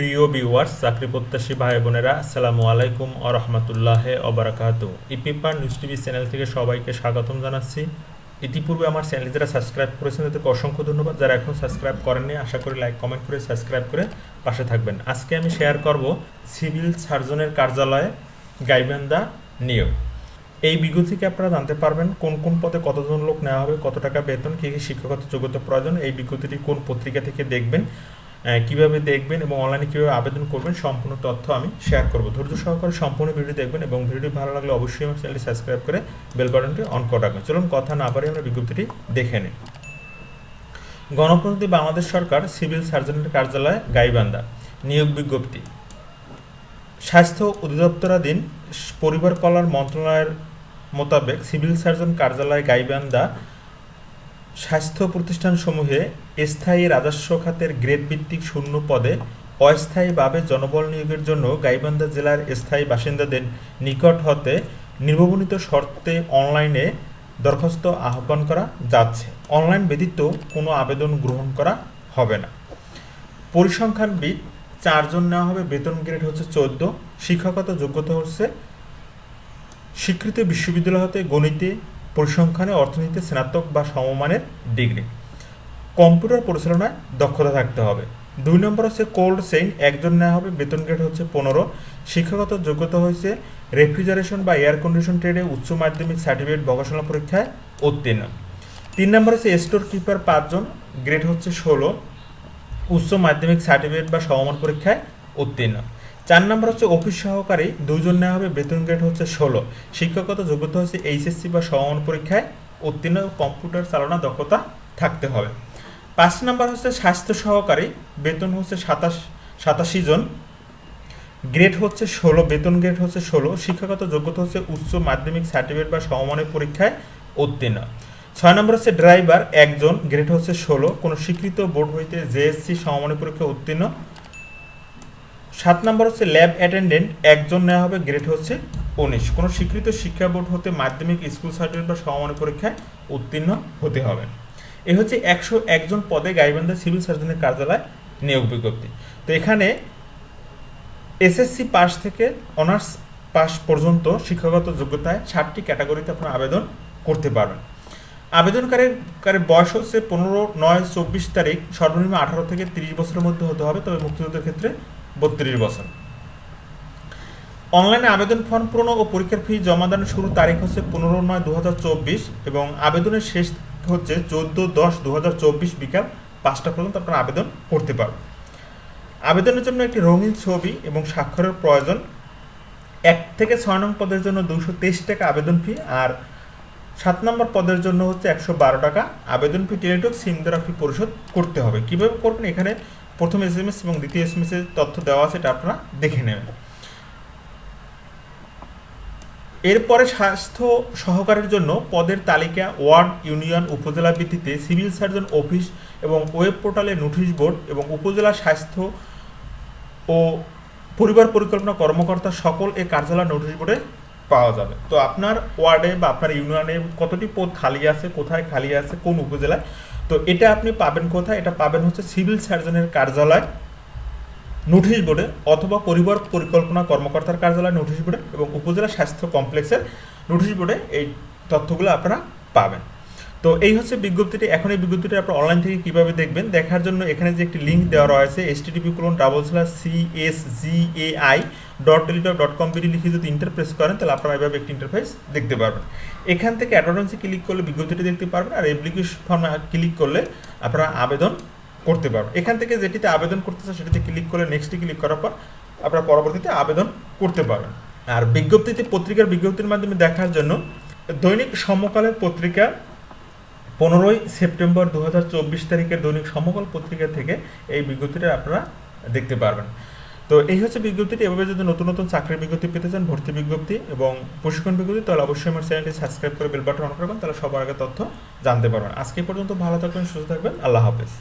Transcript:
প্রিয় ভিউয়ার্স চাকরি প্রত্যাশী ভাই বোনেরা, আসসালামু আলাইকুম আ রহমতুল্লাহ অবরাকাত ইপিপার নিউজ টিভি চ্যানেল থেকে সবাইকে স্বাগতম জানাচ্ছি। ইতিপূর্বে আমার চ্যানেল যারা সাবস্ক্রাইব করেছেন, তাদেরকে অসংখ্য ধন্যবাদ। যারা এখনও সাবস্ক্রাইব করেননি, আশা করি লাইক, কমেন্ট করে সাবস্ক্রাইব করে পাশে থাকবেন। আজকে আমি শেয়ার করব সিভিল সার্জনের কার্যালয়ে গাইবান্ধা নিয়োগ এই বিজ্ঞপ্তি থেকে আপনারা জানতে পারবেন কোন কোন পদে কতজন লোক নেওয়া হবে, কত টাকা বেতন, কী কী শিক্ষাগত যোগ্যতা প্রয়োজন। এই বিজ্ঞপ্তিটি কোন পত্রিকা থেকে দেখবেন কীভাবে দেখবেন এবং অনলাইনে কীভাবে আবেদন করবেন সম্পূর্ণ তথ্য আমি শেয়ার করব। ধৈর্য সহকারে সম্পূর্ণ ভিডিও দেখবেন এবং ভিডিওটি ভালো লাগলে অবশ্যই আমার চ্যানেলটি সাবস্ক্রাইব করে বেল বাটনটি অন করে রাখবেন। চলুন কথা না পারি আমরা বিজ্ঞপ্তিটি দেখে নিই। গণপ্রজাতন্ত্রী বাংলাদেশ সরকার সিভিল সার্জনের কার্যালয় গাইবান্ধা, নিয়োগ বিজ্ঞপ্তি। স্বাস্থ্য অধিদপ্তরাধীন পরিবার কল্যাণ মন্ত্রণালয়ের মোতাবেক সিভিল সার্জন কার্যালয় গাইবান্ধা স্বাস্থ্য প্রতিষ্ঠানসমূহে স্থায়ী রাজস্ব খাতের গ্রেড ভিত্তিক শূন্য পদে অস্থায়ীভাবে জনবল নিয়োগের জন্য গাইবান্ধা জেলার স্থায়ী বাসিন্দাদের নিকট হতে নির্বনিত শর্তে অনলাইনে দরখাস্ত আহ্বান করা যাচ্ছে। অনলাইন ব্যতীত কোনো আবেদন গ্রহণ করা হবে না। পরিসংখ্যানবিদ চারজন নেওয়া হবে, বেতন গ্রেড হচ্ছে চোদ্দ, শিক্ষাগত যোগ্যতা হচ্ছে স্বীকৃত বিশ্ববিদ্যালয় হতে গণিতে পরিসংখ্যানে অর্থনীতিতে স্নাতক বা সমমানের ডিগ্রি। কম্পিউটার পরিচালনায় দক্ষতা থাকতে হবে। দুই নম্বর হচ্ছে কোল্ড চেইন, একজন নেওয়া হবে, বেতন গ্রেড হচ্ছে পনেরো। শিক্ষাগত যোগ্যতা হয়েছে রেফ্রিজারেশন বা এয়ার কন্ডিশন ট্রেডে উচ্চ মাধ্যমিক সার্টিফিকেট ভোকেশনাল পরীক্ষায় উত্তীর্ণ। তিন নম্বর হচ্ছে স্টোর কিপার পাঁচজন, গ্রেড হচ্ছে ষোলো। উচ্চ মাধ্যমিক সার্টিফিকেট বা সমমান পরীক্ষায় উত্তীর্ণ। চার নম্বর হচ্ছে অফিস সহকারী, দুজন নেওয়া হবে, বেতন গ্রেড হচ্ছে ষোলো। শিক্ষাগত যোগ্যতা হচ্ছে এইচএসসি বা সমমান পরীক্ষায় উত্তীর্ণ কম্পিউটার চালনা দক্ষতা থাকতে হবে। পাঁচ নম্বর হচ্ছে স্বাস্থ্য সহকারী, বেতন হচ্ছে সাতাশ, সাতাশি জন। গ্রেড হচ্ছে ষোলো, বেতন গ্রেড হচ্ছে ষোলো। শিক্ষাগত যোগ্যতা হচ্ছে উচ্চ মাধ্যমিক সার্টিফিকেট বা সমমানের পরীক্ষায় উত্তীর্ণ। ছয় নম্বর হচ্ছে ড্রাইভার একজন। গ্রেড হচ্ছে ষোলো। কোনো স্বীকৃত বোর্ড হইতে জেএসসি সমমানের পরীক্ষায় উত্তীর্ণ সাত নম্বর হচ্ছে ল্যাব অ্যাটেন্ডেন্ট একজন নেওয়া হবে গ্রেড হচ্ছে উনিশ। কোনো স্বীকৃত শিক্ষা বোর্ড হতে মাধ্যমিক, স্কুল সার্টিফিকেট বা সমমানের পরীক্ষায় উত্তীর্ণ হতে হবে। এ হচ্ছে একশো একজন পদে গাইবান্ধা সিভিল সার্জনের কার্যালয় নিয়োগ বিজ্ঞপ্তি। তো এখানে এসএসসি পাস থেকে অনার্স পাস পর্যন্ত শিক্ষাগত যোগ্যতায় ষাটটি ক্যাটাগরিতে আপনারা আবেদন করতে পারবেন। আবেদনকারীর, কারের বয়স হচ্ছে পনেরো, নয়, চব্বিশ তারিখ, সর্বনিম্ন আঠারো থেকে তিরিশ বছরের মধ্যে হতে হবে, তবে মুক্তিযুদ্ধের ক্ষেত্রে বত্রিশ বছর। অনলাইনে আবেদন ফর্ম পূরণ ও পরীক্ষার ফি জমা দানের শুরু তারিখ হচ্ছে পনেরো নয় দু এবং আবেদনের শেষ হচ্ছে চোদ্দ দশ দু বিকাল পাঁচটা পর্যন্ত আপনারা আবেদন করতে পারবেন। আবেদনের জন্য একটি রঙিন ছবি এবং স্বাক্ষরের প্রয়োজন। এক থেকে ছয় নং পদের জন্য দুশো তেইশ টাকা আবেদন ফি আর সাত নম্বর পদের জন্য হচ্ছে একশো বারো টাকা। আবেদন ফি টেলিটক সিম দ্বারা ফি পরিশোধ করতে হবে। কীভাবে করবেন? এখানে প্রথম এস এম এস এবং দ্বিতীয় এস এম এস এর তথ্য দেওয়া আছে এটা আপনারা দেখে নেবেন। এরপরে স্বাস্থ্য সহকারের জন্য পদের তালিকা ওয়ার্ড ইউনিয়ন উপজেলা ভিত্তিতে সিভিল সার্জন অফিস এবং ওয়েব পোর্টালে নোটিশ বোর্ড এবং উপজেলা স্বাস্থ্য ও পরিবার পরিকল্পনা কর্মকর্তা সকল এই কার্যালয় নোটিশ বোর্ডে পাওয়া যাবে। তো আপনার ওয়ার্ডে বা আপনার ইউনিয়নে কতটি পদ খালি আছে, কোথায় খালি আছে, কোন উপজেলায়? তো এটা আপনি পাবেন কোথায়? এটা পাবেন হচ্ছে সিভিল সার্জনের কার্যালয়, নোটিশ বোর্ডে, অথবা পরিবার পরিকল্পনা কর্মকর্তার কার্যালয়, নোটিশ বোর্ডে এবং উপজেলা স্বাস্থ্য কমপ্লেক্সের নোটিশ বোর্ডে এই তথ্যগুলো আপনারা পাবেন। তো এই হচ্ছে বিজ্ঞপ্তিটি। এখন এই বিজ্ঞপ্তিটি আপনারা অনলাইন থেকে কীভাবে দেখবেন? দেখার জন্য এখানে যে একটি লিঙ্ক দেওয়া রয়েছে S TDP colon double slash C S G A I dot Teletalk dot com লিখে যদি ইন্টারপ্রেস করেন, তাহলে আপনারা এভাবে একটি ইন্টারফেস দেখতে পারবেন। এখান থেকে অ্যাডভান্সে ক্লিক করলে বিজ্ঞপ্তিটি দেখতে পারবেন আর অ্যাপ্লিকেশন ফর্মে ক্লিক করলে আপনারা আবেদন করতে পারবেন। এখান থেকে যেটিতে আবেদন করতে চান, সেটিতে ক্লিক করলে নেক্সটে ক্লিক করার পর আপনারা পরবর্তীতে আবেদন করতে পারবেন। আর বিজ্ঞপ্তিতে পত্রিকার বিজ্ঞপ্তির মাধ্যমে দেখার জন্য দৈনিক সমকালের পত্রিকা পনেরোই সেপ্টেম্বর দু হাজার চব্বিশ তারিখের দৈনিক সমকাল পত্রিকা থেকে এই বিজ্ঞপ্তিটা আপনারা দেখতে পারবেন। তো এই হচ্ছে বিজ্ঞপ্তিটি। এভাবে যদি নতুন নতুন চাকরির বিজ্ঞপ্তি পেতে চান, ভর্তি বিজ্ঞপ্তি এবং প্রশিক্ষণ বিজ্ঞপ্তি, তাহলে অবশ্যই আমার চ্যানেলটি সাবস্ক্রাইব করে বেল বাটন অন করবেন তাহলে সবার আগে তথ্য জানতে পারবেন। আজকে পর্যন্ত ভালো থাকবেন, সুস্থ থাকবেন, আল্লাহ হাফেজ।